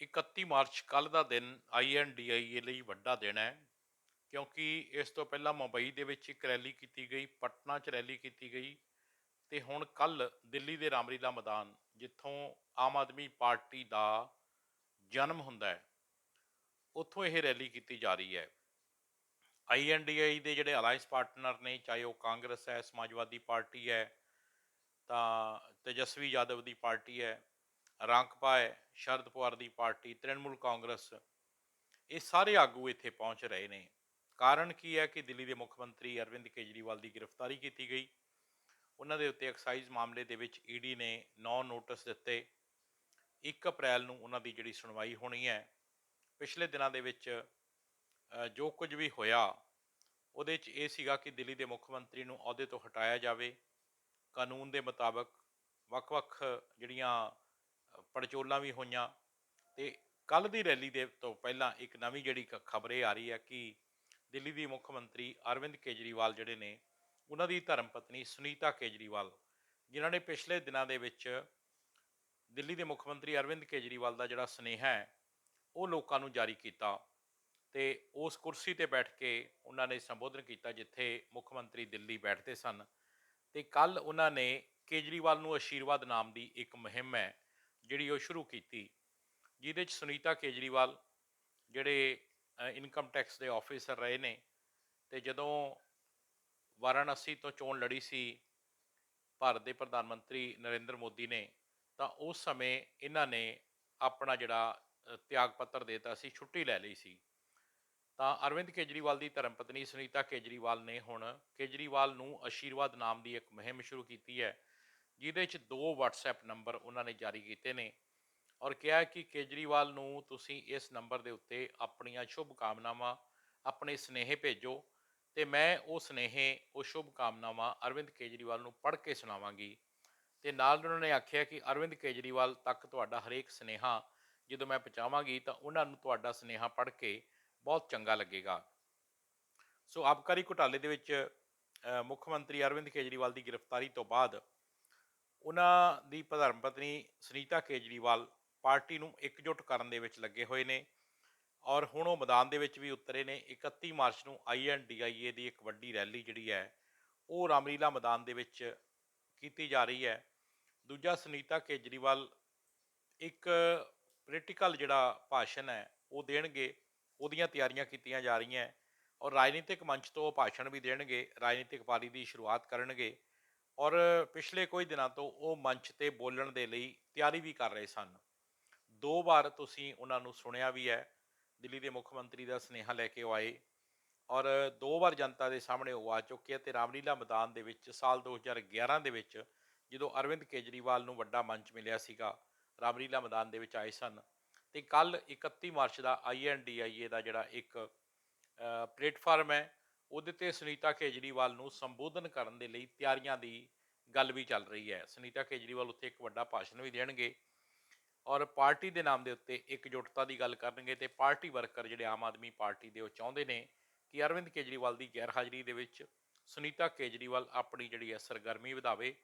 31 March ਕੱਲ ਦਾ ਦਿਨ ਆਈਐਨਡੀਆਈਏ ਲਈ ਵੱਡਾ ਦਿਨ ਹੈ, ਕਿਉਂਕਿ ਇਸ ਤੋਂ ਪਹਿਲਾਂ ਮੁੰਬਈ ਦੇ ਵਿੱਚ ਇੱਕ ਰੈਲੀ ਕੀਤੀ ਗਈ, ਪਟਨਾ 'ਚ ਰੈਲੀ ਕੀਤੀ ਗਈ ਤੇ ਹੁਣ ਕੱਲ ਦਿੱਲੀ ਦੇ ਰਾਮਲੀਲਾ ਮੈਦਾਨ, ਜਿੱਥੋਂ ਆਮ ਆਦਮੀ ਪਾਰਟੀ ਦਾ ਜਨਮ ਹੁੰਦਾ ਹੈ, ਉੱਥੋਂ ਇਹ ਰੈਲੀ ਕੀਤੀ ਜਾ ਰਹੀ ਹੈ। ਆਈਐਨਡੀਆਈ ਦੇ ਜਿਹੜੇ ਅਲਾਈਅੰਸ ਪਾਰਟਨਰ ਨੇ, ਚਾਹੇ ਉਹ ਕਾਂਗਰਸ ਹੈ, ਸਮਾਜਵਾਦੀ ਪਾਰਟੀ ਹੈ, ਤਾਂ ਤੇਜਸਵੀ ਯਾਦਵ ਦੀ ਪਾਰਟੀ ਹੈ ਰਾਂਕਪਾ ਹੈ ਸ਼ਰਦ ਪਵਾਰ ਦੀ ਪਾਰਟੀ, ਤ੍ਰਿਣਮੂਲ ਕਾਂਗਰਸ, ਇਹ ਸਾਰੇ ਆਗੂ ਇੱਥੇ ਪਹੁੰਚ ਰਹੇ ਨੇ। ਕਾਰਨ ਕੀ ਹੈ ਕਿ ਦਿੱਲੀ ਦੇ ਮੁੱਖ ਮੰਤਰੀ ਅਰਵਿੰਦ ਕੇਜਰੀਵਾਲ ਦੀ ਗ੍ਰਿਫਤਾਰੀ ਕੀਤੀ ਗਈ। ਉਹਨਾਂ ਦੇ ਉੱਤੇ ਐਕਸਾਈਜ਼ ਮਾਮਲੇ ਦੇ ਵਿੱਚ ਈਡੀ ਨੇ 9 ਨੋਟਿਸ ਦਿੱਤੇ। 1 ਅਪ੍ਰੈਲ ਨੂੰ ਉਹਨਾਂ ਦੀ ਜਿਹੜੀ ਸੁਣਵਾਈ ਹੋਣੀ ਹੈ, ਪਿਛਲੇ ਦਿਨਾਂ ਦੇ ਵਿੱਚ ਜੋ ਕੁਝ ਵੀ ਹੋਇਆ, ਉਹਦੇ 'ਚ ਇਹ ਸੀਗਾ ਕਿ ਦਿੱਲੀ ਦੇ ਮੁੱਖ ਮੰਤਰੀ ਨੂੰ ਅਹੁਦੇ ਤੋਂ ਹਟਾਇਆ ਜਾਵੇ। ਕਾਨੂੰਨ ਦੇ ਮੁਤਾਬਕ ਵੱਖ-ਵੱਖ ਜਿਹੜੀਆਂ ਪੜਚੋਲਾਂ ਵੀ ਹੋਈਆਂ। ਤੇ ਕੱਲ ਦੀ ਰੈਲੀ ਦੇ ਤੋਂ ਪਹਿਲਾਂ ਇੱਕ ਨਵੀਂ ਜਿਹੜੀ ਖਬਰ ਇਹ ਆ ਰਹੀ ਹੈ ਕਿ ਦਿੱਲੀ ਦੀ ਮੁੱਖ ਮੰਤਰੀ ਅਰਵਿੰਦ ਕੇਜਰੀਵਾਲ ਜਿਹੜੇ ਨੇ, ਉਹਨਾਂ ਦੀ ਧਰਮ ਪਤਨੀ ਸੁਨੀਤਾ ਕੇਜਰੀਵਾਲ, ਜਿਨ੍ਹਾਂ ਨੇ ਪਿਛਲੇ ਦਿਨਾਂ ਦੇ ਵਿੱਚ ਦਿੱਲੀ ਦੇ ਮੁੱਖ ਮੰਤਰੀ ਅਰਵਿੰਦ ਕੇਜਰੀਵਾਲ ਦਾ ਜਿਹੜਾ ਸੁਨੇਹਾ ਹੈ, ਉਹ ਲੋਕਾਂ ਨੂੰ ਜਾਰੀ ਕੀਤਾ। ਤੇ ਉਸ ਕੁਰਸੀ ਤੇ ਬੈਠ ਕੇ ਉਹਨਾਂ ਨੇ ਸੰਬੋਧਨ ਕੀਤਾ ਜਿੱਥੇ ਮੁੱਖ ਮੰਤਰੀ ਦਿੱਲੀ ਬੈਠਦੇ ਸਨ। ਤੇ ਕੱਲ ਉਹਨਾਂ ਨੇ ਕੇਜਰੀਵਾਲ ਨੂੰ ਆਸ਼ੀਰਵਾਦ ਨਾਮ ਦੀ ਇੱਕ ਮੁਹਿੰਮ ਹੈ ਜਿਹੜੀ ਉਹ ਸ਼ੁਰੂ ਕੀਤੀ, ਜਿਹਦੇ ਚ ਸੁਨੀਤਾ ਕੇਜਰੀਵਾਲ ਜਿਹੜੇ ਇਨਕਮ ਟੈਕਸ ਦੇ ਆਫੀਸਰ ਰਹੇ ਨੇ ਤੇ ਜਦੋਂ ਵਾਰਾਣਸੀ ਤੋਂ ਚੋਣ ਲੜੀ ਸੀ ਭਾਰਤ ਦੇ ਪ੍ਰਧਾਨ ਮੰਤਰੀ ਨਰਿੰਦਰ ਮੋਦੀ ਨੇ, ਤਾਂ ਉਸ ਸਮੇਂ ਇਹਨਾਂ ਨੇ ਆਪਣਾ ਜਿਹੜਾ ਤਿਆਗ ਪੱਤਰ ਦੇਤਾ ਸੀ, ਛੁੱਟੀ ਲੈ ਲਈ ਸੀ। ਤਾਂ ਅਰਵਿੰਦ ਕੇਜਰੀਵਾਲ ਦੀ ਧਰਮ ਪਤਨੀ ਸੁਨੀਤਾ ਕੇਜਰੀਵਾਲ ਨੇ ਹੁਣ ਕੇਜਰੀਵਾਲ ਨੂੰ ਆਸ਼ੀਰਵਾਦ ਨਾਮ ਦੀ ਇੱਕ ਮੁਹਿੰਮ ਸ਼ੁਰੂ ਕੀਤੀ ਹੈ। ਜਿਹਦੇ 'ਚ ਦੋ WhatsApp ਨੰਬਰ ਉਹਨਾਂ ਨੇ ਜਾਰੀ ਕੀਤੇ ਨੇ ਔਰ ਕਿਹਾ ਕਿ ਕੇਜਰੀਵਾਲ ਨੂੰ ਤੁਸੀਂ ਇਸ ਨੰਬਰ ਦੇ ਉੱਤੇ ਆਪਣੀਆਂ ਸ਼ੁਭ ਕਾਮਨਾਵਾਂ ਆਪਣੇ ਸਨੇਹ ਭੇਜੋ ਤੇ ਮੈਂ ਉਹ ਸਨੇਹੇ, ਉਹ ਸ਼ੁਭ ਕਾਮਨਾਵਾਂ ਅਰਵਿੰਦ ਕੇਜਰੀਵਾਲ ਨੂੰ ਪੜ੍ਹ ਕੇ ਸੁਣਾਵਾਂਗੀ। ਤੇ ਨਾਲ ਉਹਨਾਂ ਨੇ ਆਖਿਆ ਕਿ ਅਰਵਿੰਦ ਕੇਜਰੀਵਾਲ ਤੱਕ ਤੁਹਾਡਾ ਹਰੇਕ ਸਨੇਹਾ ਜਦੋਂ ਮੈਂ ਪਹੁੰਚਾਵਾਂਗੀ ਤਾਂ ਉਹਨਾਂ ਨੂੰ ਤੁਹਾਡਾ ਸਨੇਹਾ ਪੜ੍ਹ ਕੇ ਬਹੁਤ ਚੰਗਾ ਲੱਗੇਗਾ। ਸੋ ਆਬਕਾਰੀ ਘੁਟਾਲੇ ਦੇ ਵਿੱਚ ਮੁੱਖ ਮੰਤਰੀ ਅਰਵਿੰਦ ਕੇਜਰੀਵਾਲ ਦੀ ਗ੍ਰਿਫਤਾਰੀ ਤੋਂ ਬਾਅਦ ਉਹਨਾਂ ਦੀ ਧਰਮ ਪਤਨੀ ਸੁਨੀਤਾ ਕੇਜਰੀਵਾਲ ਪਾਰਟੀ ਨੂੰ ਇਕਜੁੱਟ ਕਰਨ ਦੇ ਵਿੱਚ ਲੱਗੇ ਹੋਏ ਨੇ ਔਰ ਹੁਣ ਉਹ ਮੈਦਾਨ ਦੇ ਵਿੱਚ ਵੀ ਉਤਰੇ ਨੇ। 31 ਮਾਰਚ ਨੂੰ ਆਈਐਨਡੀਆਈਏ ਦੀ ਇੱਕ ਵੱਡੀ ਰੈਲੀ ਜਿਹੜੀ ਹੈ, ਉਹ ਰਾਮਲੀਲਾ ਮੈਦਾਨ ਦੇ ਵਿੱਚ ਕੀਤੀ ਜਾ ਰਹੀ ਹੈ। ਦੂਜਾ ਸੁਨੀਤਾ ਕੇਜਰੀਵਾਲ ਇੱਕ ਪੋਲੀਟੀਕਲ ਜਿਹੜਾ ਭਾਸ਼ਣ ਹੈ, ਉਹ ਦੇਣਗੇ। ਉਹਦੀਆਂ ਤਿਆਰੀਆਂ ਕੀਤੀਆਂ ਜਾ ਰਹੀਆਂ ਔਰ ਰਾਜਨੀਤਿਕ ਮੰਚ ਤੋਂ ਉਹ ਭਾਸ਼ਣ ਵੀ ਦੇਣਗੇ। ਰਾਜਨੀਤਿਕ ਪਾਰੀ ਦੀ ਸ਼ੁਰੂਆਤ ਕਰਨਗੇ। ਔਰ ਪਿਛਲੇ ਕੁਝ ਦਿਨਾਂ ਤੋਂ ਉਹ ਮੰਚ ਤੇ ਬੋਲਣ ਦੇ ਲਈ ਤਿਆਰੀ ਵੀ ਕਰ ਰਹੇ ਸਨ। ਦੋ ਵਾਰ ਤੁਸੀਂ ਉਹਨਾਂ ਨੂੰ ਸੁਣਿਆ ਵੀ ਹੈ, ਦਿੱਲੀ ਦੇ ਮੁੱਖ ਮੰਤਰੀ ਦਾ ਸੁਨੇਹਾ ਲੈ ਕੇ ਉਹ ਆਏ ਔਰ ਦੋ ਵਾਰ ਜਨਤਾ ਦੇ ਸਾਹਮਣੇ ਉਹ ਆ ਚੁੱਕੇ ਆ ਤੇ ਰਾਮਲੀਲਾ ਮੈਦਾਨ ਦੇ ਵਿੱਚ ਸਾਲ 2011 ਦੇ ਵਿੱਚ ਜਦੋਂ ਅਰਵਿੰਦ ਕੇਜਰੀਵਾਲ ਨੂੰ ਵੱਡਾ ਮੰਚ ਮਿਲਿਆ ਸੀਗਾ, ਰਾਮਲੀਲਾ ਮੈਦਾਨ ਦੇ ਵਿੱਚ ਆਏ ਸਨ। ਤੇ ਕੱਲ 31 ਮਾਰਚ ਦਾ ਆਈਐਨਡੀਆਈਏ ਦਾ ਜਿਹੜਾ ਇੱਕ ਪਲੇਟਫਾਰਮ ਹੈ ਉਹਦੇ ਤੇ ਸੁਨੀਤਾ ਕੇਜਰੀਵਾਲ ਨੂੰ ਸੰਬੋਧਨ ਕਰਨ ਦੇ ਲਈ ਤਿਆਰੀਆਂ ਦੀ ਗੱਲ ਵੀ ਚੱਲ ਰਹੀ ਹੈ। ਸੁਨੀਤਾ ਕੇਜਰੀਵਾਲ ਉੱਥੇ ਇੱਕ ਵੱਡਾ ਭਾਸ਼ਣ ਵੀ ਦੇਣਗੇ ਔਰ ਪਾਰਟੀ ਦੇ ਨਾਮ ਦੇ ਉੱਤੇ ਇਕਜੁੱਟਤਾ ਦੀ ਗੱਲ ਕਰਨਗੇ ਤੇ ਪਾਰਟੀ ਵਰਕਰ ਜਿਹੜੇ ਆਮ ਆਦਮੀ ਪਾਰਟੀ ਦੇ ਉਹ ਚਾਹੁੰਦੇ ਨੇ ਕਿ ਅਰਵਿੰਦ ਕੇਜਰੀਵਾਲ ਦੀ ਗੈਰ ਹਾਜ਼ਰੀ ਦੇ ਵਿੱਚ ਸੁਨੀਤਾ ਕੇਜਰੀਵਾਲ ਆਪਣੀ ਜਿਹੜੀ ਹੈ ਸਰਗਰਮੀ ਵਧਾਵੇ।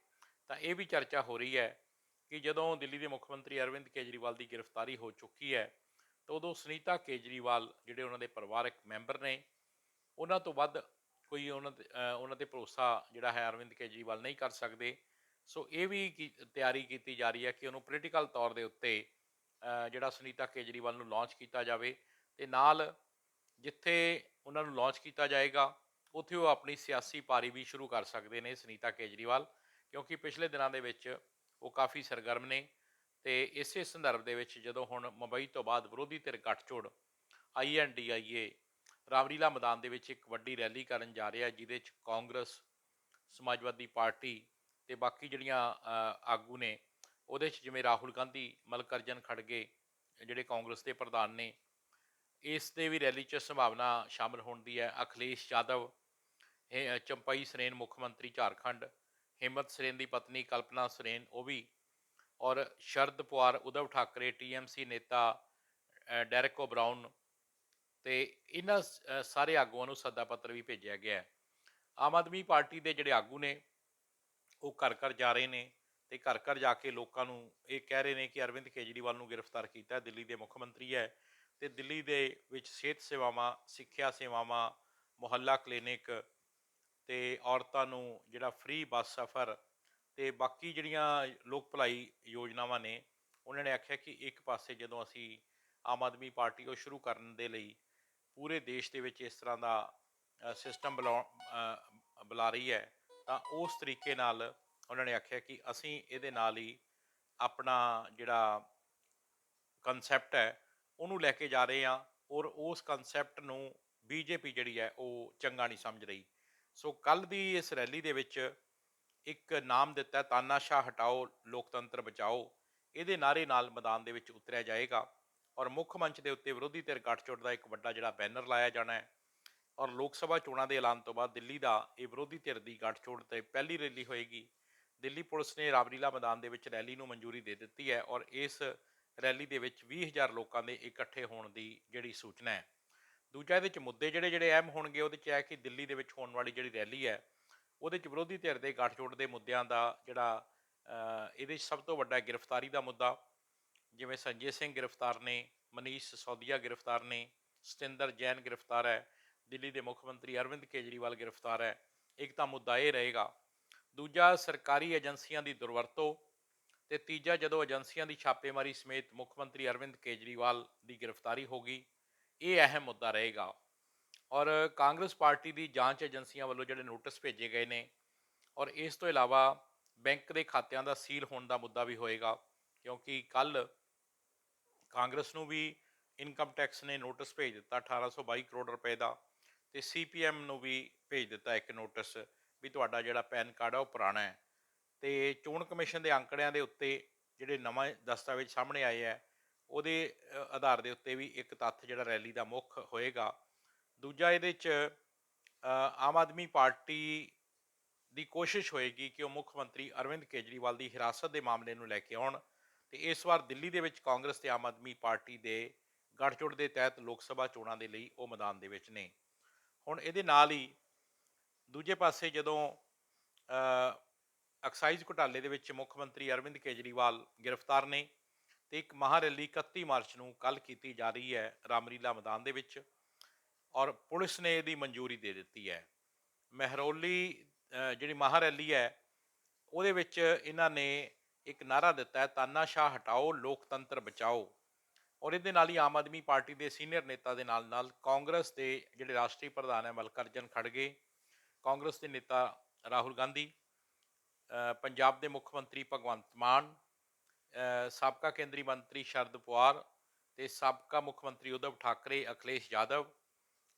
ਤਾਂ ਇਹ ਵੀ ਚਰਚਾ ਹੋ ਰਹੀ ਹੈ ਕਿ ਜਦੋਂ ਦਿੱਲੀ ਦੇ ਮੁੱਖ ਮੰਤਰੀ ਅਰਵਿੰਦ ਕੇਜਰੀਵਾਲ ਦੀ ਗ੍ਰਿਫਤਾਰੀ ਹੋ ਚੁੱਕੀ ਹੈ, ਤਾਂ ਉਦੋਂ ਸੁਨੀਤਾ ਕੇਜਰੀਵਾਲ ਜਿਹੜੇ ਉਹਨਾਂ ਦੇ ਪਰਿਵਾਰਕ ਮੈਂਬਰ ਨੇ ਉਹਨਾਂ ਤੋਂ ਵੱਧ ਕੋਈ ਉਹਨਾਂ ਤੇ ਉਹਨਾਂ ਤੇ ਭਰੋਸਾ ਜਿਹੜਾ ਹੈ ਅਰਵਿੰਦ ਕੇਜਰੀਵਾਲ ਨਹੀਂ ਕਰ ਸਕਦੇ। ਸੋ ਇਹ ਵੀ ਕੀ- ਤਿਆਰੀ ਕੀਤੀ ਜਾ ਰਹੀ ਹੈ ਕਿ ਉਹਨੂੰ ਪੋਲੀਟੀਕਲ ਤੌਰ ਦੇ ਉੱਤੇ ਜਿਹੜਾ ਸੁਨੀਤਾ ਕੇਜਰੀਵਾਲ ਨੂੰ ਲਾਂਚ ਕੀਤਾ ਜਾਵੇ ਤੇ ਨਾਲ ਜਿੱਥੇ ਉਹਨਾਂ ਨੂੰ ਲਾਂਚ ਕੀਤਾ ਜਾਏਗਾ, ਉੱਥੇ ਉਹ ਆਪਣੀ ਸਿਆਸੀ ਪਾਰੀ ਵੀ ਸ਼ੁਰੂ ਕਰ ਸਕਦੇ ਨੇ ਸੁਨੀਤਾ ਕੇਜਰੀਵਾਲ, ਕਿਉਂਕਿ ਪਿਛਲੇ ਦਿਨਾਂ ਦੇ ਵਿੱਚ ਉਹ ਕਾਫੀ ਸਰਗਰਮ ਨੇ ਤੇ ਇਸੇ ਸੰਦਰਭ ਦੇ ਵਿੱਚ ਜਦੋਂ ਹੁਣ ਮੁੰਬਈ ਤੋਂ ਬਾਅਦ ਵਿਰੋਧੀ ਧਿਰ ਗੱਠਜੋੜ ਆਈਐਨਡੀਆਈਏ ਰਾਮਲੀਲਾ ਮੈਦਾਨ ਦੇ ਵਿੱਚ ਇੱਕ ਵੱਡੀ ਰੈਲੀ ਕਰਨ ਜਾ ਰਿਹਾ ਜਿਹਦੇ ਵਿੱਚ ਕਾਂਗਰਸ ਸਮਾਜਵਾਦੀ ਪਾਰਟੀ ਤੇ ਬਾਕੀ ਜਿਹੜੀਆਂ ਆਗੂ ਨੇ ਉਹਦੇ 'ਚ ਜਿਵੇਂ ਰਾਹੁਲ ਗਾਂਧੀ ਮਲਕਰਜਨ ਖੜਗੇ ਜਿਹੜੇ ਕਾਂਗਰਸ ਦੇ ਪ੍ਰਧਾਨ ਨੇ ਇਸ ਦੇ ਵੀ ਰੈਲੀ 'ਚ ਸੰਭਾਵਨਾ ਸ਼ਾਮਲ ਹੋਣ ਦੀ ਹੈ। ਅਖਿਲੇਸ਼ ਯਾਦਵ ਇਹ ਚੰਪਾਈ ਸਰੇਨ ਮੁੱਖ ਮੰਤਰੀ ਝਾਰਖੰਡ ਹਿੰਮਤ ਸਰੇਨ ਦੀ ਪਤਨੀ ਕਲਪਨਾ ਸਰੇਨ ਉਹ ਵੀ ਔਰ ਸ਼ਰਦ ਪਵਾਰ ਉਧਵ ਠਾਕਰੇ ਟੀਐਮਸੀ ਨੇਤਾ ਅ, ਡੈਰੇਕ ਓ ਬ੍ਰਾਊਨ ਤੇ ਇਹਨਾਂ ਸਾਰੇ ਆਗੂਆਂ ਨੂੰ ਸੱਦਾ ਪੱਤਰ ਵੀ ਭੇਜਿਆ ਗਿਆ ਹੈ। ਆਮ ਆਦਮੀ ਪਾਰਟੀ ਦੇ ਜਿਹੜੇ ਆਗੂ ਨੇ, ਉਹ ਘਰ ਘਰ ਜਾ ਰਹੇ ਨੇ ਤੇ ਘਰ ਘਰ ਜਾ ਕੇ ਲੋਕਾਂ ਨੂੰ ਇਹ ਕਹਿ ਰਹੇ ਨੇ ਕਿ ਅਰਵਿੰਦ ਕੇਜਰੀਵਾਲ ਨੂੰ ਗ੍ਰਿਫਤਾਰ ਕੀਤਾ ਦਿੱਲੀ ਦੇ ਮੁੱਖ ਮੰਤਰੀ ਹੈ ਤੇ ਦਿੱਲੀ ਦੇ ਵਿੱਚ ਸਿਹਤ ਸੇਵਾਵਾਂ, ਸਿੱਖਿਆ ਸੇਵਾਵਾਂ, ਮੁਹੱਲਾ ਕਲੀਨਿਕ ਤੇ ਔਰਤਾਂ ਨੂੰ ਜਿਹੜਾ ਫ੍ਰੀ ਬੱਸ ਸਫ਼ਰ ਤੇ ਬਾਕੀ ਜਿਹੜੀਆਂ ਲੋਕ ਭਲਾਈ ਯੋਜਨਾਵਾਂ ਨੇ, ਉਹਨਾਂ ਨੇ ਆਖਿਆ ਕਿ ਇੱਕ ਪਾਸੇ ਜਦੋਂ ਅਸੀਂ ਆਮ ਆਦਮੀ ਪਾਰਟੀ ਉਹ ਸ਼ੁਰੂ ਕਰਨ ਦੇ ਲਈ ਪੂਰੇ ਦੇਸ਼ ਦੇ ਵਿੱਚ ਇਸ ਤਰ੍ਹਾਂ ਦਾ ਸਿਸਟਮ ਬੁਲਾ ਰਹੀ ਹੈ, ਤਾਂ ਉਸ ਤਰੀਕੇ ਨਾਲ ਉਹਨਾਂ ਨੇ ਆਖਿਆ ਕਿ ਅਸੀਂ ਇਹਦੇ ਨਾਲ ਹੀ ਆਪਣਾ ਜਿਹੜਾ ਕਨਸੈਪਟ ਹੈ, ਉਹਨੂੰ ਲੈ ਕੇ ਜਾ ਰਹੇ ਹਾਂ ਔਰ ਉਸ ਕਨਸੈਪਟ ਨੂੰ ਬੀਜੇਪੀ ਜਿਹੜੀ ਹੈ, ਉਹ ਚੰਗਾ ਨਹੀਂ ਸਮਝ ਰਹੀ। ਸੋ ਕੱਲ ਦੀ ਇਸ ਰੈਲੀ ਦੇ ਵਿੱਚ ਇੱਕ ਨਾਮ ਦਿੱਤਾ ਤਾਨਾਸ਼ਾਹ ਹਟਾਓ, ਲੋਕਤੰਤਰ ਬਚਾਓ, ਇਹਦੇ ਨਾਰੇ ਨਾਲ ਮੈਦਾਨ ਦੇ ਵਿੱਚ ਉਤਰਿਆ ਜਾਏਗਾ। ਔਰ ਮੁੱਖ ਮੰਚ ਦੇ ਉੱਤੇ ਵਿਰੋਧੀ ਧਿਰ ਗੱਠਜੋੜ ਦਾ ਇੱਕ ਵੱਡਾ ਜਿਹੜਾ ਬੈਨਰ ਲਾਇਆ ਜਾਣਾ ਹੈ। ਔਰ ਲੋਕ ਸਭਾ ਚੋਣਾਂ ਦੇ ਐਲਾਨ ਤੋਂ ਬਾਅਦ ਦਿੱਲੀ ਦਾ ਇਹ ਵਿਰੋਧੀ ਧਿਰ ਦੀ ਗੱਠਜੋੜ ਤੇ ਪਹਿਲੀ ਰੈਲੀ ਹੋਏਗੀ। ਦਿੱਲੀ ਪੁਲਿਸ ਨੇ ਰਾਮਲੀਲਾ ਮੈਦਾਨ ਦੇ ਵਿੱਚ ਰੈਲੀ ਨੂੰ ਮਨਜ਼ੂਰੀ ਦੇ ਦਿੱਤੀ ਹੈ ਔਰ ਇਸ ਰੈਲੀ ਦੇ ਵਿੱਚ 20000 ਲੋਕਾਂ ਦੇ ਇਕੱਠੇ ਹੋਣ ਦੀ ਜਿਹੜੀ ਸੂਚਨਾ ਹੈ। ਦੂਜਾ ਇਹਦੇ ਵਿੱਚ ਮੁੱਦੇ ਜਿਹੜੇ ਜਿਹੜੇ ਅਹਿਮ ਹੋਣਗੇ ਉਹਦੇ ਚ ਹੈ ਕਿ ਦਿੱਲੀ ਦੇ ਵਿੱਚ ਹੋਣ ਵਾਲੀ ਜਿਹੜੀ ਰੈਲੀ ਹੈ, ਉਹਦੇ ਚ ਵਿਰੋਧੀ ਧਿਰ ਦੇ ਗੱਠਜੋੜ ਦੇ ਮੁੱਦਿਆਂ ਦਾ ਜਿਹੜਾ ਇਹਦੇ 'ਚ ਸਭ ਤੋਂ ਵੱਡਾ ਗ੍ਰਿਫਤਾਰੀ ਦਾ ਮੁੱਦਾ ਜਿਵੇਂ ਸੰਜੇ ਸਿੰਘ ਗ੍ਰਿਫਤਾਰ ਨੇ, ਮਨੀਸ਼ ਸੌਦੀਆ ਗ੍ਰਿਫਤਾਰ ਨੇ, ਸਤਿੰਦਰ ਜੈਨ ਗ੍ਰਿਫਤਾਰ ਹੈ, ਦਿੱਲੀ ਦੇ ਮੁੱਖ ਮੰਤਰੀ ਅਰਵਿੰਦ ਕੇਜਰੀਵਾਲ ਗ੍ਰਿਫਤਾਰ ਹੈ, ਇੱਕ ਤਾਂ ਮੁੱਦਾ ਇਹ ਰਹੇਗਾ। ਦੂਜਾ, ਸਰਕਾਰੀ ਏਜੰਸੀਆਂ ਦੀ ਦੁਰਵਰਤੋਂ ਤੇ ਤੀਜਾ, ਜਦੋਂ ਏਜੰਸੀਆਂ ਦੀ ਛਾਪੇਮਾਰੀ ਸਮੇਤ ਮੁੱਖ ਮੰਤਰੀ ਅਰਵਿੰਦ ਕੇਜਰੀਵਾਲ ਦੀ ਗ੍ਰਿਫਤਾਰੀ ਹੋਗੀ ਇਹ ਅਹਿਮ ਮੁੱਦਾ ਰਹੇਗਾ। ਔਰ ਕਾਂਗਰਸ ਪਾਰਟੀ ਦੀ ਜਾਂਚ ਏਜੰਸੀਆਂ ਵੱਲੋਂ ਜਿਹੜੇ ਨੋਟਿਸ ਭੇਜੇ ਗਏ ਨੇ, ਔਰ ਇਸ ਤੋਂ ਇਲਾਵਾ ਬੈਂਕ ਦੇ ਖਾਤਿਆਂ ਦਾ ਸੀਲ ਹੋਣ ਦਾ ਮੁੱਦਾ ਵੀ ਹੋਏਗਾ, ਕਿਉਂਕਿ ਕੱਲ ਕਾਂਗਰਸ ਨੂੰ ਵੀ ਇਨਕਮ ਟੈਕਸ ਨੇ ਨੋਟਿਸ ਭੇਜ ਦਿੱਤਾ 1822 ਕਰੋੜ ਰੁਪਏ ਦਾ ਤੇ ਸੀਪੀਐਮ ਨੂੰ ਵੀ ਭੇਜ ਦਿੱਤਾ ਇੱਕ ਨੋਟਿਸ ਵੀ ਤੁਹਾਡਾ ਜਿਹੜਾ ਪੈਨ ਕਾਰਡ ਆ ਉਹ ਪੁਰਾਣਾ ਹੈ। ਤੇ ਚੋਣ ਕਮਿਸ਼ਨ ਦੇ ਅੰਕੜਿਆਂ ਦੇ ਉੱਤੇ ਜਿਹੜੇ ਨਵਾਂ ਦਸਤਾਵੇਜ਼ ਸਾਹਮਣੇ ਆਏ ਹੈ, ਉਹਦੇ ਆਧਾਰ ਦੇ ਉੱਤੇ ਵੀ ਇੱਕ ਤੱਥ ਜਿਹੜਾ ਰੈਲੀ ਦਾ ਮੁੱਖ ਹੋਏਗਾ। ਦੂਜਾ ਇਹਦੇ 'ਚ ਆਮ ਆਦਮੀ ਪਾਰਟੀ ਦੀ ਕੋਸ਼ਿਸ਼ ਹੋਏਗੀ ਕਿ ਉਹ ਮੁੱਖ ਮੰਤਰੀ ਅਰਵਿੰਦ ਕੇਜਰੀਵਾਲ ਦੀ ਹਿਰਾਸਤ ਦੇ ਮਾਮਲੇ ਨੂੰ ਲੈ ਕੇ ਆਉਣ। ਤੇ ਇਸ ਵਾਰ ਦਿੱਲੀ ਦੇ ਵਿੱਚ ਕਾਂਗਰਸ ਤੇ ਆਮ ਆਦਮੀ ਪਾਰਟੀ ਦੇ ਗੱਠਜੋੜ ਦੇ ਤਹਿਤ ਲੋਕ ਸਭਾ ਚੋਣਾਂ ਦੇ ਲਈ ਉਹ ਮੈਦਾਨ ਦੇ ਵਿੱਚ ਨੇ। ਹੁਣ ਇਹਦੇ ਨਾਲ ਹੀ ਦੂਜੇ ਪਾਸੇ ਜਦੋਂ ਐਕਸਾਈਜ਼ ਘੁਟਾਲੇ ਦੇ ਵਿੱਚ ਮੁੱਖ ਮੰਤਰੀ ਅਰਵਿੰਦ ਕੇਜਰੀਵਾਲ ਗ੍ਰਿਫਤਾਰ ਨੇ ਤੇ ਇੱਕ ਮਹਾਂ ਰੈਲੀ 31 ਮਾਰਚ ਨੂੰ ਕੱਲ ਕੀਤੀ ਜਾ ਰਹੀ ਹੈ ਰਾਮਰੀਲਾ ਮੈਦਾਨ ਦੇ ਵਿੱਚ ਔਰ ਪੁਲਿਸ ਨੇ ਇਹਦੀ ਮਨਜ਼ੂਰੀ ਦੇ ਦਿੱਤੀ ਹੈ। ਮਹਿਰੌਲੀ ਜਿਹੜੀ ਮਹਾਂ ਰੈਲੀ ਹੈ ਉਹਦੇ ਵਿੱਚ ਇਹਨਾਂ ਨੇ ਇੱਕ ਨਾਰਾ ਦਿੱਤਾ ਹੈ ਤਾਨਾਸ਼ਾਹ ਹਟਾਓ, ਲੋਕਤੰਤਰ ਬਚਾਓ। ਔਰ ਇਹਦੇ ਨਾਲ ਹੀ ਆਮ ਆਦਮੀ ਪਾਰਟੀ ਦੇ ਸੀਨੀਅਰ ਨੇਤਾ ਦੇ ਨਾਲ ਨਾਲ ਕਾਂਗਰਸ ਦੇ ਜਿਹੜੇ ਰਾਸ਼ਟਰੀ ਪ੍ਰਧਾਨ ਹੈ, ਮਲਕਰਜਨ ਖੜਗੇ, ਕਾਂਗਰਸ ਦੇ ਨੇਤਾ ਰਾਹੁਲ ਗਾਂਧੀ ਪੰਜਾਬ ਦੇ ਮੁੱਖ ਮੰਤਰੀ ਭਗਵੰਤ ਮਾਨ ਸਾਬਕਾ ਕੇਂਦਰੀ ਮੰਤਰੀ ਸ਼ਰਦ ਪਵਾਰ ਤੇ ਸਾਬਕਾ ਮੁੱਖ ਮੰਤਰੀ ਉਧਵ ਠਾਕਰੇ, ਅਖਿਲੇਸ਼ ਯਾਦਵ।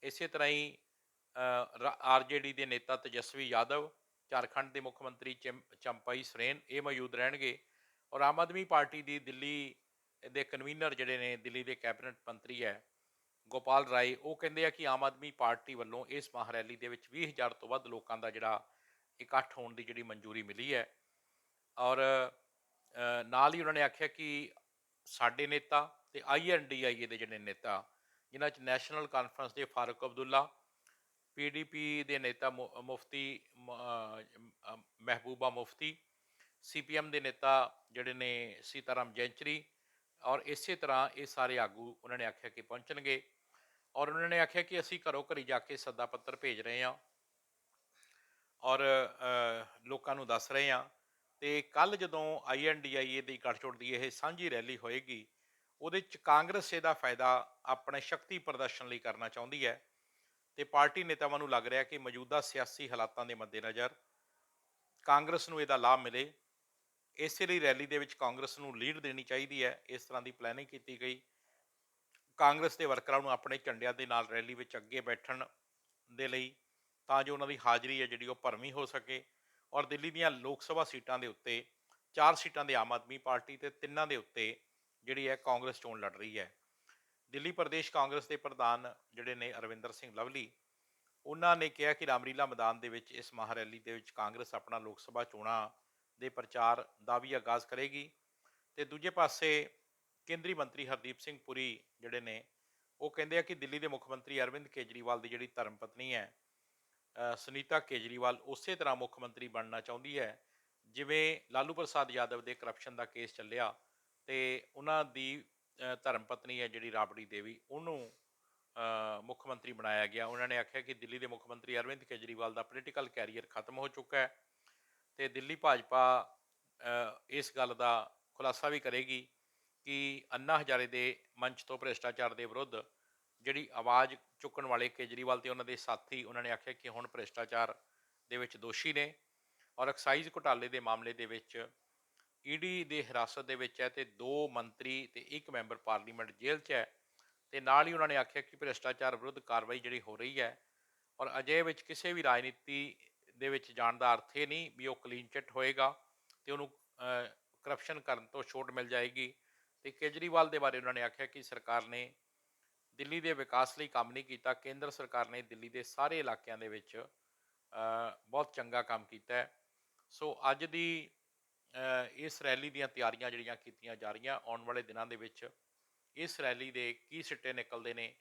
ਇਸੇ ਤਰ੍ਹਾਂ ਹੀ ਆਰਜੇਡੀ ਦੇ ਨੇਤਾ ਤੇਜਸਵੀ ਯਾਦਵ ਝਾਰਖੰਡ ਦੇ ਮੁੱਖ ਮੰਤਰੀ ਚਿੰ- ਚੰਪਾਈ ਸਰੇਨ ਇਹ ਮੌਜੂਦ ਰਹਿਣਗੇ ਔਰ ਆਮ ਆਦਮੀ ਪਾਰਟੀ ਦੀ ਦਿੱਲੀ ਦੇ ਕਨਵੀਨਰ ਜਿਹੜੇ ਨੇ, ਦਿੱਲੀ ਦੇ ਕੈਬਨਿਟ ਮੰਤਰੀ ਹੈ ਗੋਪਾਲ ਰਾਏ, ਉਹ ਕਹਿੰਦੇ ਆ ਕਿ ਆਮ ਆਦਮੀ ਪਾਰਟੀ ਵੱਲੋਂ ਇਸ ਮਹਾਂ ਰੈਲੀ ਦੇ ਵਿੱਚ 20000 ਤੋਂ ਵੱਧ ਲੋਕਾਂ ਦਾ ਜਿਹੜਾ ਇਕੱਠ ਹੋਣ ਦੀ ਜਿਹੜੀ ਮਨਜ਼ੂਰੀ ਮਿਲੀ ਹੈ ਔਰ ਨਾਲ ਹੀ ਉਹਨਾਂ ਨੇ ਆਖਿਆ ਕਿ ਸਾਡੇ ਨੇਤਾ ਤੇ ਆਈਐਨਡੀਆਈਏ ਦੇ ਜਿਹੜੇ ਨੇਤਾ, ਜਿਨ੍ਹਾਂ 'ਚ ਨੈਸ਼ਨਲ ਕਾਨਫਰੰਸ ਦੇ ਫਾਰੂਕ ਅਬਦੁੱਲਾ ਪੀਡੀਪੀ ਦੇ ਨੇਤਾ ਮੁਫਤੀ ਮ- ਅ, ਅ, ਮਹਿਬੂਬਾ ਮੁਫਤੀ ਸੀਪੀਐਮ ਦੇ ਨੇਤਾ ਜਿਹੜੇ ਨੇ ਸੀਤਾਰਾਮ ਜੈਂਚਰੀ ਔਰ ਇਸੇ ਤਰ੍ਹਾਂ ਇਹ ਸਾਰੇ ਆਗੂ ਉਹਨਾਂ ਨੇ ਆਖਿਆ ਕਿ ਪਹੁੰਚਣਗੇ ਔਰ ਉਹਨਾਂ ਨੇ ਆਖਿਆ ਕਿ ਅਸੀਂ ਘਰੋਂ ਘਰੀ ਜਾ ਕੇ ਸੱਦਾ ਪੱਤਰ ਭੇਜ ਰਹੇ ਹਾਂ ਔਰ ਲੋਕਾਂ ਨੂੰ ਦੱਸ ਰਹੇ ਹਾਂ ਤੇ ਕੱਲ ਜਦੋਂ ਆਈਐਨਡੀਆਈਏ ਦੀ ਗੱਠਜੋੜ ਦੀ ਇਹ ਸਾਂਝੀ ਰੈਲੀ ਹੋਏਗੀ ਉਹਦੇ ਚ ਕਾਂਗਰਸ ਇਹਦਾ ਫਾਇਦਾ ਆਪਣੇ ਸ਼ਕਤੀ ਪ੍ਰਦਰਸ਼ਨ ਲਈ ਕਰਨਾ ਚਾਹੁੰਦੀ ਹੈ। ਤੇ ਪਾਰਟੀ ਨੇਤਾਵਾਂ ਨੂੰ ਲੱਗ ਰਿਹਾ ਕਿ ਮੌਜੂਦਾ ਸਿਆਸੀ ਹਾਲਾਤਾਂ ਦੇ ਮੱਦੇਨਜ਼ਰ ਕਾਂਗਰਸ ਨੂੰ ਇਹਦਾ ਲਾਭ ਮਿਲੇ। ਇਸੇ ਲਈ ਰੈਲੀ ਦੇ ਵਿੱਚ ਕਾਂਗਰਸ ਨੂੰ ਲੀਡ ਦੇਣੀ ਚਾਹੀਦੀ ਹੈ। ਇਸ ਤਰ੍ਹਾਂ ਦੀ ਪਲੈਨਿੰਗ ਕੀਤੀ ਗਈ। ਕਾਂਗਰਸ ਦੇ ਵਰਕਰਾਂ ਨੂੰ ਆਪਣੇ ਝੰਡਿਆਂ ਦੇ ਨਾਲ ਰੈਲੀ ਵਿੱਚ ਅੱਗੇ ਬੈਠਣ ਦੇ ਲਈ ਤਾਂ ਜੋ ਉਹਨਾਂ ਦੀ ਹਾਜ਼ਰੀ ਹੈ ਜਿਹੜੀ ਉਹ ਭਰਵੀਂ ਹੋ ਸਕੇ। ਔਰ ਦਿੱਲੀ ਦੀਆਂ ਲੋਕ ਸਭਾ ਸੀਟਾਂ ਦੇ ਉੱਤੇ ਚਾਰ ਸੀਟਾਂ ਦੇ ਆਮ ਆਦਮੀ ਪਾਰਟੀ ਤੇ ਤਿੰਨਾਂ ਦੇ ਉੱਤੇ ਜਿਹੜੀ ਹੈ ਕਾਂਗਰਸ ਚੋਣ ਲੜ ਰਹੀ ਹੈ। ਦਿੱਲੀ ਪ੍ਰਦੇਸ਼ ਕਾਂਗਰਸ ਦੇ ਪ੍ਰਧਾਨ ਜਿਹੜੇ ਨੇ ਅਰਵਿੰਦਰ ਸਿੰਘ ਲਵਲੀ, ਉਹਨਾਂ ਨੇ ਕਿਹਾ ਕਿ ਰਾਮਲੀਲਾ ਮੈਦਾਨ ਦੇ ਵਿੱਚ ਇਸ ਮਹਾਂ ਰੈਲੀ ਦੇ ਵਿੱਚ ਕਾਂਗਰਸ ਆਪਣਾ ਲੋਕ ਸਭਾ ਚੋਣਾਂ ਦੇ ਪ੍ਰਚਾਰ ਦਾ ਵੀ ਆਗਾਜ਼ ਕਰੇਗੀ। ਤੇ ਦੂਜੇ ਪਾਸੇ ਕੇਂਦਰੀ ਮੰਤਰੀ ਹਰਦੀਪ ਸਿੰਘ ਪੁਰੀ ਜਿਹੜੇ ਨੇ, ਉਹ ਕਹਿੰਦੇ ਆ ਕਿ ਦਿੱਲੀ ਦੇ ਮੁੱਖ ਮੰਤਰੀ ਅਰਵਿੰਦ ਕੇਜਰੀਵਾਲ ਦੀ ਜਿਹੜੀ ਧਰਮ ਪਤਨੀ ਹੈ ਸੁਨੀਤਾ ਕੇਜਰੀਵਾਲ ਉਸੇ ਤਰ੍ਹਾਂ ਮੁੱਖ ਮੰਤਰੀ ਬਣਨਾ ਚਾਹੁੰਦੀ ਹੈ, ਜਿਵੇਂ ਲਾਲੂ ਪ੍ਰਸਾਦ ਯਾਦਵ ਦੇ ਕਰਪਸ਼ਨ ਦਾ ਕੇਸ ਚੱਲਿਆ ਤੇ ਉਹਨਾਂ ਦੀ ਧਰਮ ਪਤਨੀ ਹੈ ਜਿਹੜੀ ਰਾਬੜੀ ਦੇਵੀ, ਉਹਨੂੰ ਮੁੱਖ ਮੰਤਰੀ ਬਣਾਇਆ ਗਿਆ। ਉਹਨਾਂ ਨੇ ਆਖਿਆ ਕਿ ਦਿੱਲੀ ਦੇ ਮੁੱਖ ਮੰਤਰੀ ਅਰਵਿੰਦ ਕੇਜਰੀਵਾਲ ਦਾ ਪੋਲੀਟੀਕਲ ਕੈਰੀਅਰ ਖਤਮ ਹੋ ਚੁੱਕਾ ਹੈ ਤੇ ਦਿੱਲੀ ਭਾਜਪਾ ਇਸ ਗੱਲ ਦਾ ਖੁਲਾਸਾ ਵੀ ਕਰੇਗੀ ਕਿ ਅੰਨਾ ਹਜ਼ਾਰੇ ਦੇ ਮੰਚ ਤੋਂ ਭ੍ਰਿਸ਼ਟਾਚਾਰ ਦੇ ਵਿਰੁੱਧ ਜਿਹੜੀ ਆਵਾਜ਼ ਚੁੱਕਣ ਵਾਲੇ ਕੇਜਰੀਵਾਲ ਤੇ ਉਹਨਾਂ ਦੇ ਸਾਥੀ, ਉਹਨਾਂ ਨੇ ਆਖਿਆ ਕਿ ਹੁਣ ਭ੍ਰਿਸ਼ਟਾਚਾਰ ਦੇ ਵਿੱਚ ਦੋਸ਼ੀ ਨੇ ਔਰ ਐਕਸਾਈਜ਼ ਘੁਟਾਲੇ ਦੇ ਮਾਮਲੇ ਦੇ ਵਿੱਚ ਈਡੀ ਦੇ ਹਿਰਾਸਤ ਦੇ ਵਿੱਚ ਹੈ ਤੇ ਦੋ ਮੰਤਰੀ ਤੇ ਇੱਕ ਮੈਂਬਰ ਪਾਰਲੀਮੈਂਟ ਜੇਲ੍ਹ 'ਚ ਹੈ ਤੇ ਨਾਲ ਹੀ ਉਹਨਾਂ ਨੇ ਆਖਿਆ ਕਿ ਭ੍ਰਿਸ਼ਟਾਚਾਰ ਵਿਰੁੱਧ ਕਾਰਵਾਈ ਜਿਹੜੀ ਹੋ ਰਹੀ ਹੈ ਔਰ ਅਜੇ ਵਿੱਚ ਕਿਸੇ ਵੀ ਰਾਜਨੀਤੀ ਦੇ ਵਿੱਚ ਜਾਣ ਦਾ ਅਰਥ ਇਹ ਨਹੀਂ ਵੀ ਉਹ ਕਲੀਨ ਚਿੱਟ ਹੋਏਗਾ ਤੇ ਉਹਨੂੰ ਕਰਪਸ਼ਨ ਕਰਨ ਤੋਂ ਛੋਟ ਮਿਲ ਜਾਏਗੀ ਤੇ ਕੇਜਰੀਵਾਲ ਦੇ ਬਾਰੇ ਉਹਨਾਂ ਨੇ ਆਖਿਆ ਕਿ ਸਰਕਾਰ ਨੇ ਦਿੱਲੀ ਦੇ ਵਿਕਾਸ ਲਈ ਕੰਮ ਨਹੀਂ ਕੀਤਾ, ਕੇਂਦਰ ਸਰਕਾਰ ਨੇ ਦਿੱਲੀ ਦੇ ਸਾਰੇ ਇਲਾਕਿਆਂ ਦੇ ਵਿੱਚ ਬਹੁਤ ਚੰਗਾ ਕੰਮ ਕੀਤਾ ਸੋ ਅੱਜ ਦੀ ਇਸ ਰੈਲੀ ਦੀਆਂ ਤਿਆਰੀਆਂ ਜਿਹੜੀਆਂ ਕੀਤੀਆਂ ਜਾ ਰਹੀਆਂ ਆਉਣ ਵਾਲੇ ਦਿਨਾਂ ਦੇ ਵਿੱਚ, ਇਸ ਰੈਲੀ ਦੇ ਕੀ ਸਿੱਟੇ ਨਿਕਲਦੇ ਨੇ?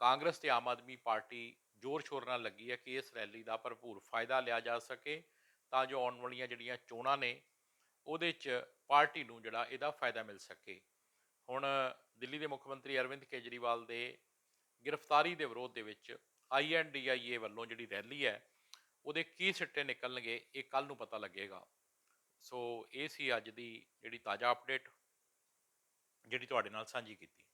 ਕਾਂਗਰਸ ਤੇ ਆਮ ਆਦਮੀ ਪਾਰਟੀ ਜ਼ੋਰ ਸ਼ੋਰ ਨਾਲ ਲੱਗੀ ਹੈ ਕਿ ਇਸ ਰੈਲੀ ਦਾ ਭਰਪੂਰ ਫਾਇਦਾ ਲਿਆ ਜਾ ਸਕੇ ਤਾਂ ਜੋ ਆਉਣ ਵਾਲੀਆਂ ਜਿਹੜੀਆਂ ਚੋਣਾਂ ਨੇ, ਉਹਦੇ 'ਚ ਪਾਰਟੀ ਨੂੰ ਜਿਹੜਾ ਇਹਦਾ ਫਾਇਦਾ ਮਿਲ ਸਕੇ। ਹੁਣ ਦਿੱਲੀ ਦੇ ਮੁੱਖ ਮੰਤਰੀ ਅਰਵਿੰਦ ਕੇਜਰੀਵਾਲ ਦੇ ਗ੍ਰਿਫਤਾਰੀ ਦੇ ਵਿਰੋਧ ਦੇ ਵਿੱਚ ਆਈਐਨਡੀਆਈਏ ਵੱਲੋਂ ਜਿਹੜੀ ਰੈਲੀ ਹੈ, ਉਹਦੇ ਕੀ ਸਿੱਟੇ ਨਿਕਲਣਗੇ, ਇਹ ਕੱਲ ਨੂੰ ਪਤਾ ਲੱਗੇਗਾ। ਸੋ ਇਹ ਸੀ ਅੱਜ ਦੀ ਜਿਹੜੀ ਤਾਜ਼ਾ ਅਪਡੇਟ ਜਿਹੜੀ ਤੁਹਾਡੇ ਨਾਲ ਸਾਂਝੀ ਕੀਤੀ।